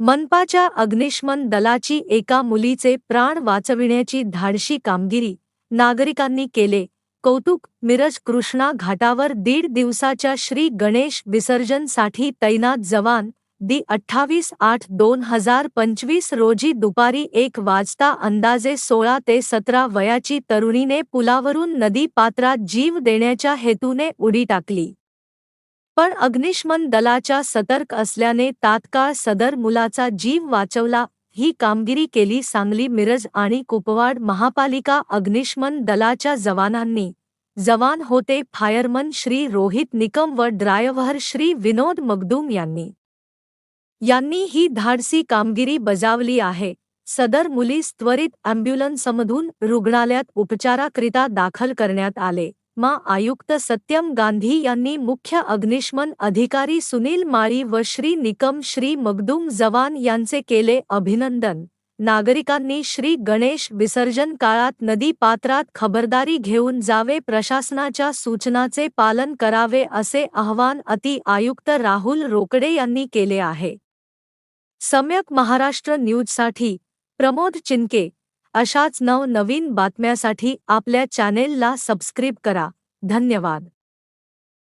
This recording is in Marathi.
मनपाच्या अग्निशमन दलाची एका मुलीचे प्राण वाचविण्याची धाडशी कामगिरी नागरिकांनी केले. कौतुक मिरज कृष्णा घाटावर दीड दिवसाच्या श्री गणेश विसर्जनसाठी तैनात जवान दि अठ्ठावीस आठ दोन हजार पंचवीस रोजी दुपारी एक वाजता अंदाजे सोळा ते सतरा वयाची तरुणीने पुलावरून नदी पात्रात जीव देण्याच्या हेतूने उडी टाकली. पण अग्निशमन दलाच्या सतर्क असल्याने तात्काळ सदर मुलाचा जीव वाचवला. ही कामगिरी केली सांगली मिरज आणि कुपवाड महापालिका अग्निशमन दलाच्या जवानांनी. जवान होते फायरमन श्री रोहित निकम व ड्रायव्हर श्री विनोद मगदूम यांनी. यांनी ही धाडसी कामगिरी बजावली आहे. सदर मुलीस त्वरित अँब्युलन्समधून रुग्णालयात उपचाराकरिता दाखल करण्यात आले. मा आयुक्त सत्यम गांधी यांनी मुख्य अग्निशमन अधिकारी सुनील माळी व श्री निकम श्री मगदूम जवान यांचे केले अभिनंदन. नागरिकांनी श्री गणेश विसर्जन काळात नदी पात्रात खबरदारी घेऊन जावे प्रशासनाच्या सूचनाचे पालन करावे असे आवाहन अति आयुक्त राहुल रोकडे यांनी केले आहे. सम्यक महाराष्ट्र न्यूजसाठी प्रमोद चिनके अशाच नवनवीन बातम्यासाठी आपल्या चॅनेलला सबस्क्रिब करा. धन्यवाद.